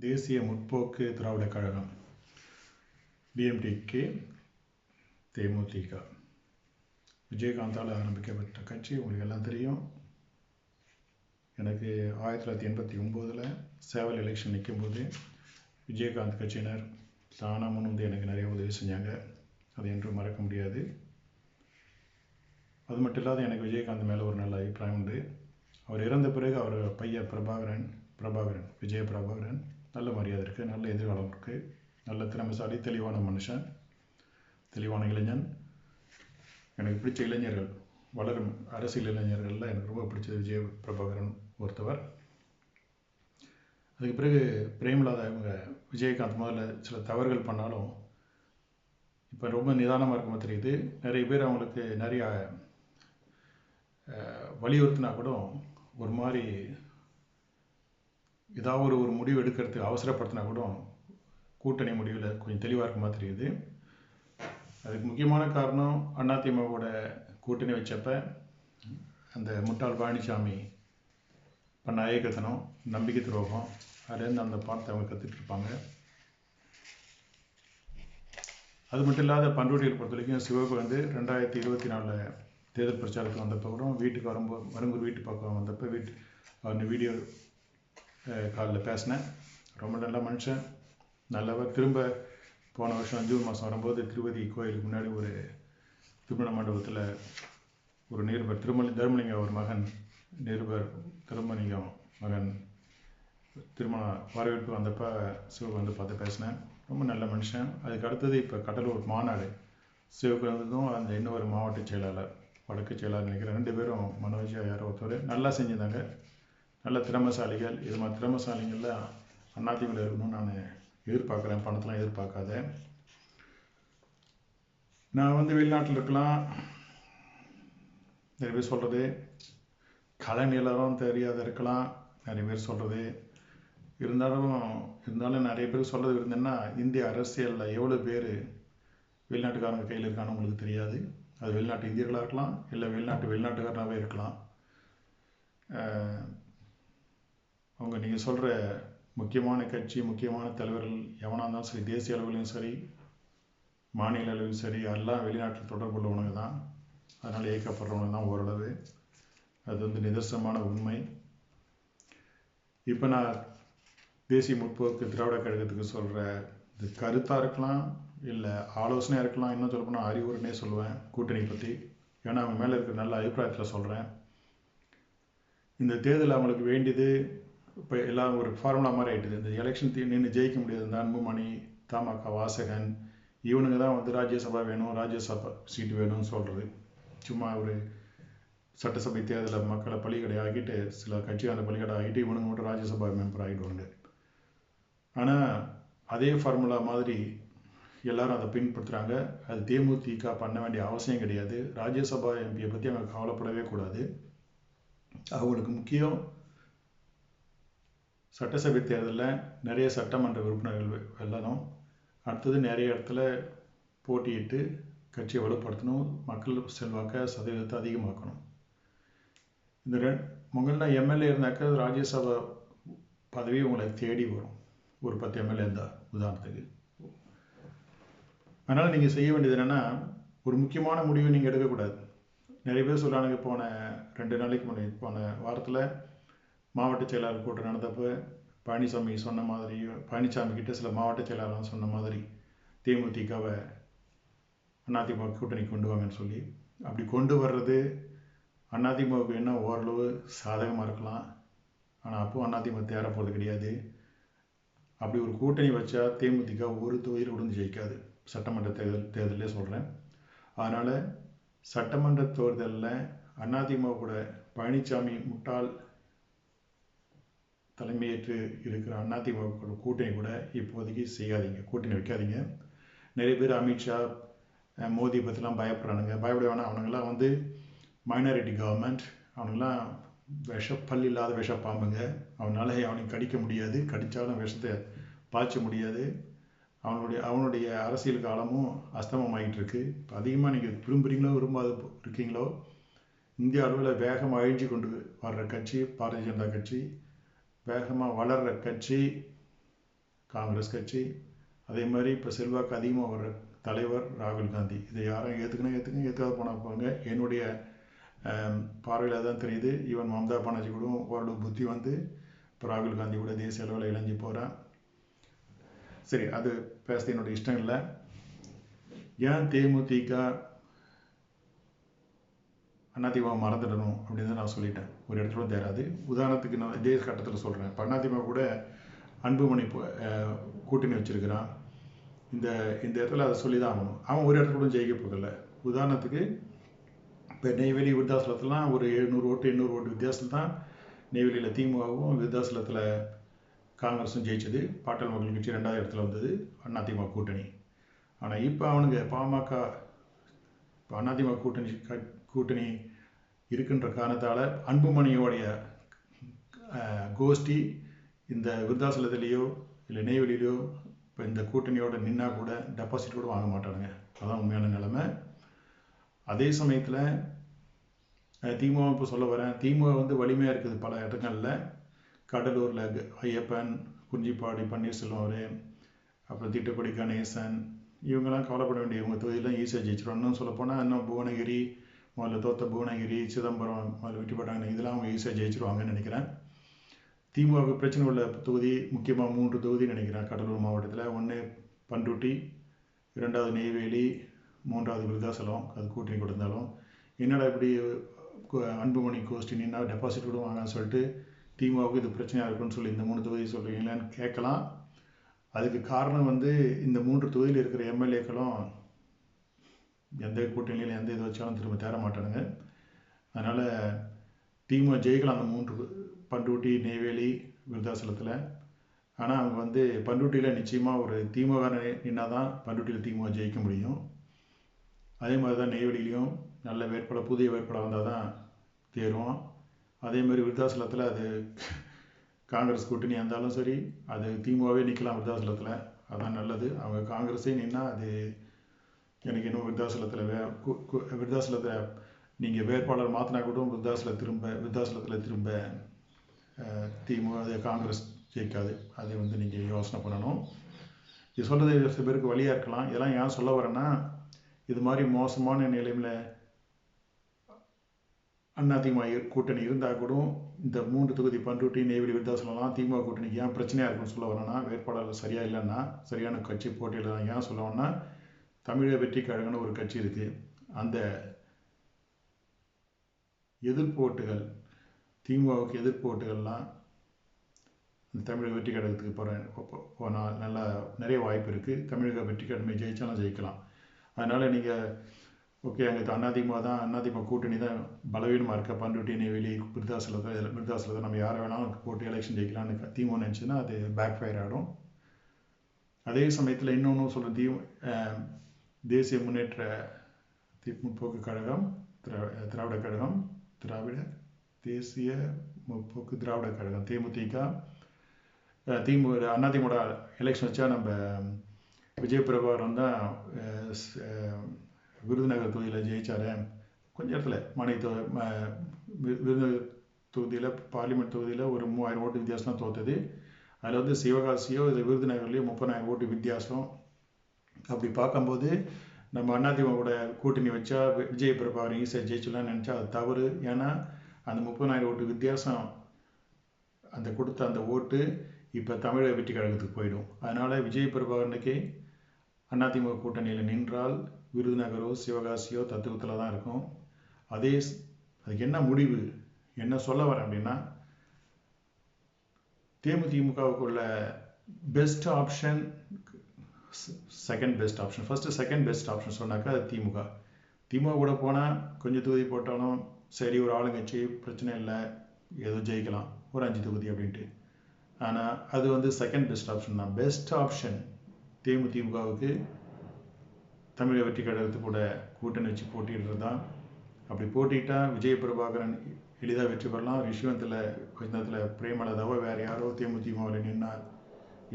தேசிய முற்போக்கு திராவிடக் கழகம் டிஎம்டிகே தேமுதிக. விஜயகாந்தால் ஆரம்பிக்கப்பட்ட கட்சி உங்களுக்கு எல்லாம் தெரியும். எனக்கு ஆயிரத்தி தொள்ளாயிரத்தி எண்பத்தி ஒம்போதில் சேவல் எலெக்ஷன் நிற்கும்போது விஜயகாந்த் கட்சியினர் தானாக வந்து எனக்கு நிறைய உதவி செஞ்சாங்க. அது என்றும் மறக்க முடியாது. அது மட்டும் இல்லாத எனக்கு விஜயகாந்த் மேலே ஒரு நல்ல அபிப்பிராயம் உண்டு. அவர் இறந்த பிறகு அவர் பையன் பிரபாகரன் பிரபாகரன் விஜய பிரபாகரன் நல்ல மரியாதை இருக்குது நல்ல எதிர்காலம் இருக்குது நல்ல திறமைசாலி தெளிவான மனுஷன் தெளிவான இளைஞன். எனக்கு பிடிச்ச இளைஞர்கள் வளரும் அரசியல் இளைஞர்களில் எனக்கு ரொம்ப பிடிச்சது விஜய பிரபாகரன் ஒருத்தவர். அதுக்கு பிறகு பிரேமலாதா இவங்க விஜயகாந்த் முதல்ல சில தவறுகள் பண்ணாலும் இப்போ ரொம்ப நிதானமாக இருக்க மாதிரி தெரியுது. நிறைய பேர் அவங்களுக்கு நிறையா வலியுறுத்தினா கூட ஒரு மாதிரி ஏதாவது ஒரு ஒரு முடிவு எடுக்கிறதுக்கு அவசரப்படுத்தினா கூட கூட்டணி முடிவில் கொஞ்சம் தெளிவாக இருக்க மாதிரி தெரியுது. அதுக்கு முக்கியமான காரணம் அதிமுகவோட கூட்டணி வச்சப்ப அந்த முட்டாள் பழனிசாமி பண்ண ஐயக்கத்தனம் நம்பிக்கை துரோகம் அதுலேருந்து அந்த பாடத்தை அவங்க கற்றுட்டு இருப்பாங்க. அது மட்டும் இல்லாத பண்ருட்டியில் பொறுத்த வரைக்கும் சிவகு வந்து ரெண்டாயிரத்தி இருபத்தி நாலில் தேர்தல் பிரச்சாரத்துக்கு வந்தப்போ கூட வீட்டுக்கு வரும்போது வரும்போது வீட்டு பக்கம் வந்தப்போ வீட்டு அந்த வீடியோ காலில் பேசினேன். ரொம்ப நல்ல மனுஷன். நல்லவர் திரும்ப போன வருஷம் ஜூன் மாதம் வரும்போது திருப்பதி கோயிலுக்கு முன்னாடி ஒரு திருமண மண்டபத்தில் ஒரு நிருபர் திருமலி தர்மலிங்கம் ஒரு மகன் நிருபர் திருமலிங்கம் மகன் திருமண வரவேற்பு வந்தப்போ சிவகு வந்து பார்த்து பேசினேன். ரொம்ப நல்ல மனுஷன். அதுக்கு அடுத்தது இப்போ கடலூர் மாநாடு. சிவகு வந்ததும் அந்த இன்னொரு மாவட்ட செயலாளர் வடக்கு செயலாளர் நினைக்கிறேன். ரெண்டு பேரும் மனோஜ் யாரோ ஒருத்தர். நல்லா செஞ்சுருந்தாங்க நல்ல திறமசாலிகள். இது மாதிரி திறமசாலிகளில் அண்ணாதிமுக இருக்கணும்னு நான் எதிர்பார்க்குறேன். பணத்தெலாம் எதிர்பார்க்காத. நான் வந்து வெளிநாட்டில் இருக்கலாம். நிறைய பேர் சொல்கிறது கலை நிலவரம் தெரியாத இருக்கலாம். நிறைய பேர் சொல்கிறது இருந்தாலும் இருந்தாலும் நிறைய பேர் சொல்கிறது இருந்தேன்னா இந்திய அரசியலில் எவ்வளோ பேர் வெளிநாட்டுக்காரங்க கையில் இருக்கான்னு உங்களுக்கு தெரியாது. அது வெளிநாட்டு இந்தியர்களாக இருக்கலாம் இல்லை வெளிநாட்டு வெளிநாட்டுக்காரனாகவே இருக்கலாம். அவங்க நீங்கள் சொல்கிற முக்கியமான கட்சி முக்கியமான தலைவர்கள் எவனாக இருந்தாலும் சரி தேசிய அளவிலையும் சரி மாநில அளவிலும் சரி எல்லாம் வெளிநாட்டில் தொடர்பு உள்ளவனுங்க தான். அதனால் இயக்கப்படுறவங்க தான் ஓரளவு. அது வந்து நிதர்சனமான உண்மை. இப்போ நான் தேசிய முற்போக்கு திராவிட கழகத்துக்கு சொல்கிற இது கருத்தாக இருக்கலாம் இல்லை ஆலோசனையாக இருக்கலாம் இன்னும் சொல்லப்போனால் அறிவுரைனே சொல்லுவேன் கூட்டணி பற்றி ஏன்னா அவங்க மேலே இருக்கிற நல்ல அபிப்பிராயத்தில் சொல்கிறேன் இந்த தேர்தல் அவங்களுக்கு வேண்டியது இப்போ எல்லாம் ஒரு ஃபார்முலா மாதிரி ஆகிட்டுது இந்த எலெக்ஷன் நின்று ஜெயிக்க முடியாது. இந்த அன்புமணி தமாக வாசகன் இவனுங்க தான் வந்து ராஜ்யசபா வேணும் ராஜ்யசபா சீட்டு வேணும்னு சொல்கிறது சும்மா ஒரு சட்டசபை தேர்தலில் மக்களை பள்ளிக்கடை ஆகிட்டு சில கட்சி அந்த பள்ளிக்கடை ஆகிட்டு இவனுங்க மட்டும் ராஜ்யசபா மெம்பர் ஆகிடுவாங்க ஆனால் அதே ஃபார்முலா மாதிரி எல்லாரும் அதை பின்பற்றுறாங்க. அது தேமுதிக பண்ண வேண்டிய அவசியம் கிடையாது. ராஜ்யசபா எம்பியை பற்றி அவங்க கவலைப்படவே கூடாது. அவங்களுக்கு முக்கியம் சட்டசபை தேர்தலில் நிறைய சட்டமன்ற உறுப்பினர்கள் வெல்லணும். அடுத்தது நிறைய இடத்துல போட்டியிட்டு கட்சியை வலுப்படுத்தணும் மக்கள் செல்வாக்க சதவீதத்தை அதிகமாக்கணும். இந்த ரெ உங்களில் எம்எல்ஏ இருந்தாக்க ராஜ்யசபா பதவி உங்களை தேடி வரும். ஒரு பத்து எம்எல்ஏ இருந்தால் உதாரணத்துக்கு. அதனால் நீங்கள் செய்ய வேண்டியது என்னென்னா ஒரு முக்கியமான முடிவு நீங்கள் எடுக்கக்கூடாது. நிறைய பேர் சொல்கிறானுங்க போன ரெண்டு நாளைக்கு முன்னாடி போன வாரத்தில் மாவட்ட செயலாளர் கூட்டம் நடந்தப்போ பழனிசாமி சொன்ன மாதிரி பழனிசாமி கிட்ட சில மாவட்ட செயலாளர் சொன்ன மாதிரி தேமுதிகவை அதிமுக கூட்டணி கொண்டு வாங்கன்னு சொல்லி அப்படி கொண்டு வர்றது அதிமுகவுக்கு என்ன ஓரளவு சாதகமாக இருக்கலாம். ஆனால் அப்போ அதிமுக தேர போகிறது கிடையாது. அப்படி ஒரு கூட்டணி வச்சா தேமுதிக ஒரு தொகுதியில் உடனே ஜெயிக்காது. சட்டமன்ற தேர்தல் தேர்தலே சொல்கிறேன் அதனால் சட்டமன்ற தேர்தலில் அதிமுக கூட பழனிசாமி முட்டாள் தலைமையேற்று இருக்கிற அதிமுக கூட்டணி கூட இப்போதைக்கு செய்யாதீங்க. கூட்டணி வைக்காதீங்க. நிறைய பேர் அமித்ஷா மோடி பற்றிலாம் பயப்படுறானுங்க. பயப்பட வேணாம் அவனுங்கெல்லாம் வந்து மைனாரிட்டி கவர்மெண்ட் அவனுங்கெல்லாம் விஷப்பல் இல்லாத விஷப்பாம்புங்க. அவனால் அவனுக்கு கடிக்க முடியாது. கடித்தாலும் விஷத்தை பாய்ச்ச முடியாது. அவனுடைய அவனுடைய அரசியல் காலமும் அஸ்தமமாகிட்டு இருக்குது இப்போ அதிகமாக நீங்கள் விரும்புகிறீங்களோ விரும்பாத இருக்கீங்களோ இந்திய அளவில் வேகமாக அழிஞ்சு கொண்டு வர்ற கட்சி பாரதிய ஜனதா கட்சி வேகமாக வளர்கிற கட்சி காங்கிரஸ் கட்சி அதே மாதிரி இப்போ செல்வாக்கு அதிகமாக வர்ற தலைவர் ராகுல் காந்தி. இதை யாரும் ஏற்றுக்கணும் ஏற்றுக்கணும் ஏற்றுக்காத போனால் போங்க. என்னுடைய பார்வையில் தான் தெரியுது. ஈவன் மம்தா பானர்ஜி கூட ஓரளவு புத்தி வந்து இப்போ ராகுல் காந்தி கூட தேசிய அளவில் இளைஞ்சி போகிறேன் சரி அது பேசுறது என்னோட இஷ்டம் இல்லை. ஏன் தேமுதிக அதிமுக மறந்துடணும் அப்படின்னு நான் சொல்லிட்டேன். ஒரு இடத்துல தேராது உதாரணத்துக்கு நான் இதே கட்டத்தில் சொல்கிறேன் இப்போ கூட அன்புமணி கூட்டணி வச்சிருக்கிறான். இந்த இந்த இடத்துல அதை சொல்லி தான் ஆகணும். அவன் ஒரு இடத்துல கூட ஜெயிக்க போதில்ல உதாரணத்துக்கு இப்போ நெய்வேலி விருத்தாசலத்துலாம் ஒரு எழுநூறு ஓட்டு எண்ணூறு ஓட்டு வித்தியாசம் தான் நெய்வேலியில் திமுகவும் விருத்தாசலத்தில் காங்கிரஸும் ஜெயிச்சது. பாட்டல் மக்கள் கட்சி ரெண்டாவது இடத்துல வந்தது அதிமுக கூட்டணி. ஆனால் இப்போ அவனுங்க பாமக இப்போ அதிமுக கூட்டணி கூட்டணி இருக்கின்ற காரணத்தால் அன்புமணியோடைய கோஷ்டி இந்த விருத்தாசலத்திலேயோ இல்லை நெய்வேலியிலையோ இப்போ இந்த கூட்டணியோட நின்னா கூட டெபாசிட் கூட வாங்க மாட்டானுங்க. அதான் உண்மையான நிலைமை. அதே சமயத்தில் திமுக இப்போ சொல்ல வரேன் திமுக வந்து வலிமையாக இருக்குது பல இடங்களில். கடலூரில் ஐயப்பன் குறிஞ்சிப்பாடி பன்னீர்செல்வம் அவர் அப்புறம் திட்டப்படி கணேசன் இவங்கெல்லாம் கவலைப்பட வேண்டிய இவங்க தொகுதியெல்லாம் ஈஸியாக ஜெயிச்சிடும் இன்னும் சொல்லப்போனால் இன்னும் புவனகிரி முதல்ல தோத்த புவனகிரி சிதம்பரம் முதல்ல வெற்றி போட்டாங்க இதெல்லாம் அவங்க ஈஸியாக ஜெயிச்சிருவாங்கன்னு நினைக்கிறேன். திமுக பிரச்சனை உள்ள தொகுதி முக்கியமாக மூன்று தொகுதி நினைக்கிறேன். கடலூர் மாவட்டத்தில். ஒன்று பண்ருட்டி இரண்டாவது நெய்வேலி மூன்றாவது விருதாசலம். அது கூட்டணி கொடுத்தாலும் என்னடா இப்படி அன்புமணி கோஷ்டி நின்னா டெபாசிட் கூட வாங்கன்னு சொல்லிட்டு திமுகவுக்கு இது பிரச்சனையாக இருக்குன்னு சொல்லி இந்த மூணு தொகுதி சொல்கிறீங்களான்னு கேட்கலாம். அதுக்கு காரணம் வந்து இந்த மூன்று தொகுதியில் இருக்கிற எம்எல்ஏக்களும் எந்த கூட்டணியில் எந்த இது வச்சாலும் திரும்ப தேர மாட்டானுங்க. அதனால் திமுக ஜெயிக்கலாம் அந்த மூன்று பண்டூட்டி நெய்வேலி விருதாசலத்தில். ஆனால் அவங்க வந்து பண்டூட்டியில் நிச்சயமாக ஒரு திமுக நின்னா தான் பண்டூட்டியில் திமுக ஜெயிக்க முடியும். அதே மாதிரி தான் நெய்வேலியிலையும் நல்ல வேட்பாளர் புதிய வேட்பாளர் வந்தால் தான் தேரும் அதே மாதிரி விருத்தாசலத்தில் அது காங்கிரஸ் கூட்டணி இருந்தாலும் சரி அது திமுகவே நிற்கலாம் விருத்தாசலத்தில் அதான் நல்லது. அவங்க காங்கிரஸே நின்னா அது எனக்கு இன்னும் விருத்தாசலத்தில் வே விருத்தாசலத்தில் நீங்கள் வேட்பாளர் மாற்றினா கூட விருத்தாசலம் திரும்ப விருத்தாசலத்தில் திரும்ப திமுக அது காங்கிரஸ் ஜெயிக்காது. அதை வந்து நீங்கள் யோசனை பண்ணணும். இது சொல்கிறது சில பேருக்கு வழியாக இருக்கலாம். இதெல்லாம் ஏன் சொல்ல வரேன்னா இது மாதிரி மோசமான நிலையில் அண்ணா திமுக கூட்டணி இருந்தால் கூட இந்த மூன்று தொகுதி பண்ருட்டி நெய்வேலி விருத்தாசலம்லாம் திமுக கூட்டணிக்கு ஏன் பிரச்சனையாக இருக்குன்னு சொல்ல வரேன்னா வேட்பாளர் சரியாக இல்லைன்னா சரியான கட்சி போட்டியில் தான் ஏன் சொல்லுவோம்னா தமிழக வெற்றி கழகம்னு ஒரு கட்சி இருக்குது அந்த எதிர்ப்போட்டுகள் திமுகவுக்கு எதிர்ப்போட்டுகள்லாம் இந்த தமிழக வெற்றி கழகத்துக்கு போகிறேன் போனால் நல்லா நிறைய வாய்ப்பு இருக்குது தமிழக வெற்றி கழகமே ஜெயித்தாலும் ஜெயிக்கலாம். அதனால் நீங்கள் ஓகே அங்கே அதிமுக தான் அதிமுக கூட்டணி தான் பலவீனமாக இருக்க. பண்ருட்டி நெய்வேலி விருதாசலத்தில் விருதாசலத்தை நம்ம யாரை வேணாலும் போட்டு எலெக்ஷன் ஜெயிக்கலாம்னு திமுக நினச்சின்னா அது பேக் ஃபயர் ஆகிடும் அதே சமயத்தில் இன்னொன்று சொல்கிற தீ தேசிய முன்னேற்ற முற்போக்கு கழகம் திராவிட கழகம் திராவிட தேசிய முற்போக்கு திராவிட கழகம் தேமுதிக. திமுக அதிமுக எலெக்ஷன் வச்சா நம்ம விஜய் பிரபாகரன் தான் விருதுநகர் தொகுதியில் ஜெயிச்சார். கொஞ்ச இடத்துல மாநில தொ விருதுநகர் தொகுதியில் பார்லிமெண்ட் தொகுதியில் ஒரு மூவாயிரம் ஓட்டு வித்தியாசம் தோத்தது. அதில் வந்து சிவகாசியோ இது விருதுநகர்லேயோ முப்பதாயிரம் ஓட்டு வித்தியாசம். அப்படி பார்க்கும்போது நம்ம அதிமுக கூட்டணி வச்சா விஜய் பிரபாகரன் ஈஸியாக ஜெயிச்சலாம்னு நினச்சா அது தவறு. ஏன்னா அந்த முப்பதாயிரம் ஓட்டு வித்தியாசம் அந்த கொடுத்த அந்த ஓட்டு இப்போ தமிழக வெற்றி கழகத்துக்கு போயிடும். அதனால் விஜய் பிரபாகரனுக்கே அதிமுக கூட்டணியில் நின்றால் விருதுநகரோ சிவகாசியோ தத்துவத்தில் தான் இருக்கும். அதே அதுக்கு என்ன முடிவு என்ன சொல்ல வரேன் அப்படின்னா தேமுதிமுகவுக்கு உள்ள best option second best option first second best option சொன்னாக்கா அது திமுக. திமுக கூட போனால் கொஞ்சம் தொகுதி போட்டாலும் சரி ஒரு ஆளுங்கட்சி பிரச்சனை இல்லை ஏதோ ஜெயிக்கலாம். ஒரு அஞ்சு தொகுதி அப்படின்ட்டு. ஆனால் அது வந்து செகண்ட் பெஸ்ட் ஆப்ஷன் தான். பெஸ்ட் ஆப்ஷன் தேமுதிமுகவுக்கு தமிழக வெற்றி கழகத்து கூட கூட்டணி வச்சு போட்டிடுறது தான். அப்படி போட்டிட்டால் விஜய பிரபாகரன் எளிதாக வெற்றி பெறலாம். விஷயத்தில் கொஞ்சத்தில் நேரத்தில் பிரேமலதாவோ வேறு யாரோ தேமுதிமுகவில் நின்னால்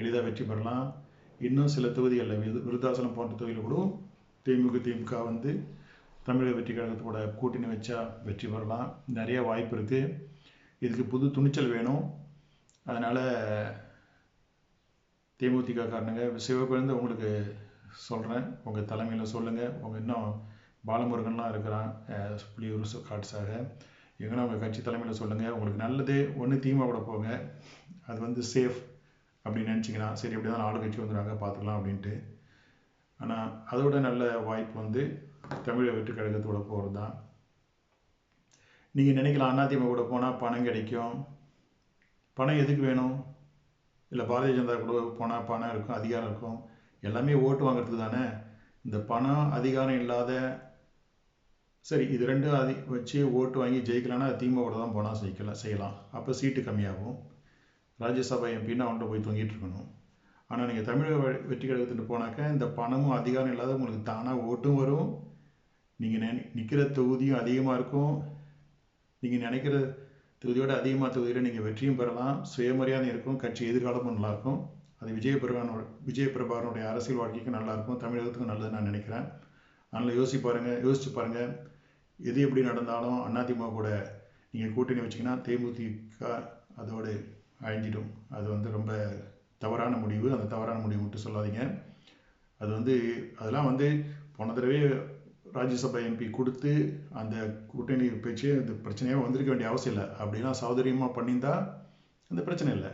எளிதாக வெற்றி பெறலாம். இன்னும் சில தொகுதிகளில் விரு விருத்தாசலம் போன்ற தொகுதியில் கூட திமுக திமுக வந்து தமிழக வெற்றி கழகத்தோட கூட்டணி வச்சா வெற்றி பெறலாம். நிறைய வாய்ப்பு இருக்குது இதுக்கு புது துணிச்சல் வேணும். அதனால் தேமுதிக காரணங்க சிவகுழந்தை உங்களுக்கு சொல்கிறேன் உங்கள் தலைமையில் சொல்லுங்கள் உங்கள் இன்னும் பாலமுருகன்லாம் இருக்கிறான். புளியூர் புலியூர் காட்ஸாக எங்கன்னா உங்கள் கட்சி தலைமையில் சொல்லுங்கள் உங்களுக்கு நல்லது. ஒன்று தீமாவோட போங்க. அது வந்து சேஃப் அப்படின்னு நினச்சிங்கன்னா சரி அப்படி தான் நாலு கட்சி வந்துடுறாங்க பார்த்துக்கலாம் அப்படின்ட்டு. ஆனால் அதோட நல்ல வாய்ப்பு வந்து தமிழக வெற்றி கழகத்தோட போகிறது தான். நீங்கள் நினைக்கலாம் அதிமுக கூட போனால் பணம் கிடைக்கும். பணம் எதுக்கு வேணும்? இல்லை பாரதிய ஜனதா கூட போனால் பணம் இருக்கும் அதிகாரம் இருக்கும். எல்லாமே ஓட்டு வாங்குறதுக்கு தானே? இந்த பணம் அதிகாரம் இல்லாத சரி இது ரெண்டும் அதி வச்சு ஓட்டு வாங்கி ஜெயிக்கலாம்னா திமுகவோட தான் போனால் ஜெயிக்கலாம் செய்யலாம். அப்போ சீட்டு கம்மியாகும். ராஜ்யசபா எம்பின்னா அவன்கிட்ட போய் தொங்கிட்டு இருக்கணும். ஆனால் நீங்கள் தமிழக வெற்றி கழகத்துக்கு போனாக்கா இந்த பணமும் அதிகாரம் இல்லாத உங்களுக்கு தானாக ஓட்டும் வரும். நீங்கள் நினை நிற்கிற தொகுதியும் அதிகமாக இருக்கும். நீங்கள் நினைக்கிற தொகுதியோட அதிகமாக தொகுதியில் நீங்கள் வெற்றியும் பெறலாம். சுயமரியாதை இருக்கும். கட்சி எதிர்காலமும் நல்லாயிருக்கும் அது விஜயபிரபானோட விஜயபிரபானுடைய அரசியல் வாழ்க்கைக்கும் நல்லாயிருக்கும் தமிழகத்துக்கும் நல்லது நான் நினைக்கிறேன். அதனால் யோசிச்சு பாருங்கள் யோசிச்சு பாருங்கள் எது எப்படி நடந்தாலும் அதிமுக கூட நீங்கள் கூட்டணி வச்சிங்கன்னா தேமுதிக அதோடு அழிஞ்சிடும் அது வந்து ரொம்ப தவறான முடிவு. அந்த தவறான முடிவு மட்டும் சொல்லாதீங்க. அது வந்து அதெல்லாம் வந்து போன தடவை ராஜ்யசபா எம்பி கொடுத்து அந்த கூட்டணி பேச்சு இந்த பிரச்சனையாக வந்திருக்க வேண்டிய அவசியம் இல்லை. அப்படிலாம் சௌகரியமாக பண்ணியிருந்தா அந்த பிரச்சனை இல்லை.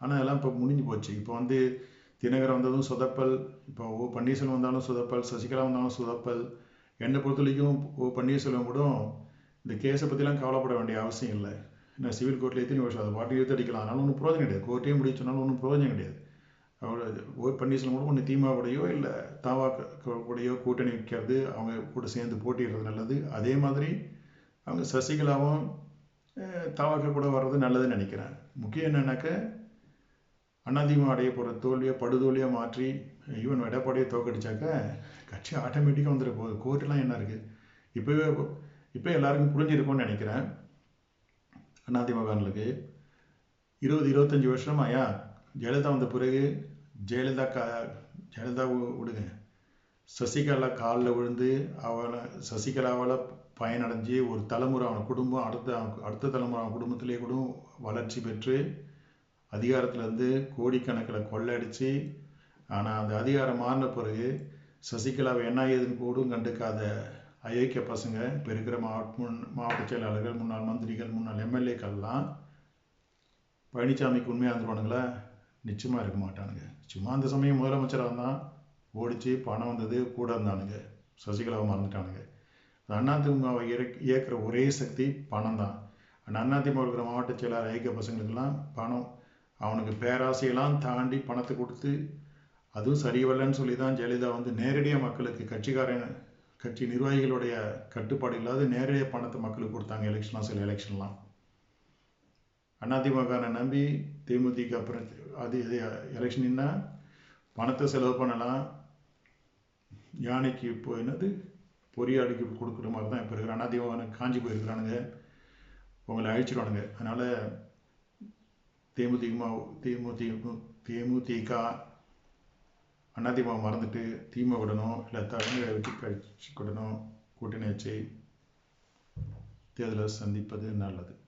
ஆனால் அதெல்லாம் இப்போ முடிஞ்சு போச்சு. இப்போ வந்து தினகரன் வந்ததும் சொதப்பல் இப்போ ஓ பன்னீர்செல்வம் வந்தாலும் சொதப்பல் சசிகலா வந்தாலும் சொதப்பல் என்னை பொறுத்த வரைக்கும் ஓ பன்னீர்செல்வம் கூட இந்த கேஸை பற்றிலாம் கவலைப்பட வேண்டிய அவசியம் இல்லை. என்ன சிவில் கோர்ட்டில் எத்தனை வருஷம்? அது பாட்டி எடுத்து அடிக்கலாம். அதனால ஒன்றும் பிரோஜனம் கிடையாது. கோர்ட்டே முடிய சொன்னாலும் ஒன்றும் பிரோஜனம் கிடையாது. அவ்வளோ ஓ பன்னீர்செல்வம் கூட ஒன்று திமுக இல்லை தாவா கூட்டணி வைக்கிறது அவங்க கூட சேர்ந்து போட்டிடுறது நல்லது. அதே மாதிரி அவங்க சசிகலாவும் தாவாக்க கூட வர்றது நல்லதுன்னு நினைக்கிறேன். முக்கியம் என்னன்னாக்க அதிமுக அடைய போகிற தோல்வியை படுதோல்வியாக மாற்றி ஈவன் எடப்பாடியை தோக்கடிச்சாக்க கட்சி ஆட்டோமேட்டிக்காக வந்துட போகுது. கோர்ட்டெலாம் என்ன இருக்குது இப்போவே இப்போ எல்லாருக்கும் புரிஞ்சிருக்கும்னு நினைக்கிறேன். அதிமுகங்களுக்கு இருபது இருபத்தஞ்சி வருஷம் ஐயா ஜெயலலிதா வந்த பிறகு ஜெயலலிதா கா ஜெயலலிதா விடுங்க. சசிகலா காலில் விழுந்து அவளை சசிகலாவால் பயனடைஞ்சு ஒரு தலைமுறை அவன் குடும்பம் அடுத்த அவன் அடுத்த தலைமுறை அவன் குடும்பத்திலே கூட வளர்ச்சி பெற்று அதிகாரத்திலேருந்து கோடிக்கணக்கில் கொள்ளடிச்சு ஆனால் அந்த அதிகாரம் மாறின பிறகு சசிகலாவை என்ன ஏதுன்னு கூடும் கண்டுக்காத அயோக்கிய பசங்க இப்போ இருக்கிற மாவட்ட முன் மாவட்ட செயலாளர்கள் முன்னாள் மந்திரிகள் முன்னாள் எம்எல்ஏக்கள்லாம் பழனிசாமிக்கு உண்மையாக இருந்துருவானுங்களா? நிச்சயமாக இருக்க மாட்டானுங்க. சும்மா அந்த சமயம் முதலமைச்சராக இருந்தான் ஓடிச்சு பணம் வந்தது கூட இருந்தானுங்க. சசிகலாவை மறந்துட்டானுங்க. அதிமுகவை இயக்கிற ஒரே சக்தி பணம் தான் அந்த அதிமுக இருக்கிற மாவட்ட செயலாளர் ஐக்கிய பசங்களுக்கெல்லாம் பணம் அவனுக்கு பேராசையெல்லாம் தாண்டி பணத்தை கொடுத்து அதுவும் சரி வரலன்னு சொல்லி தான் ஜெயலலிதா வந்து நேரடியாக மக்களுக்கு கட்சிக்காரன் கட்சி நிர்வாகிகளுடைய கட்டுப்பாடு இல்லாத நேரடியாக பணத்தை மக்களுக்கு கொடுத்தாங்க எலெக்ஷன்லாம் சில எலெக்ஷன்லாம் அதிமுகவை நம்பி தேமுதிக அப்புறம் அது இது எலெக்ஷன்னா பணத்தை செலவு பண்ணலாம். யானைக்கு இப்போ என்னது? பொறியாடிக்கு கொடுக்குற மாதிரி தான் இப்போ இருக்கிற அதிமுக காஞ்சி போயிருக்கிறானுங்க. உங்களை அழிச்சிடுவானுங்க அதனால் தேமுதிக தேமுதிக தேமுதிக அதிமுக மறந்துட்டு தீமை விடணும் இல்லை தமிழக வெற்றி கட்சி கூடணும் கூட்டணி வச்சு தேர்தலை சந்திப்பது நல்லது.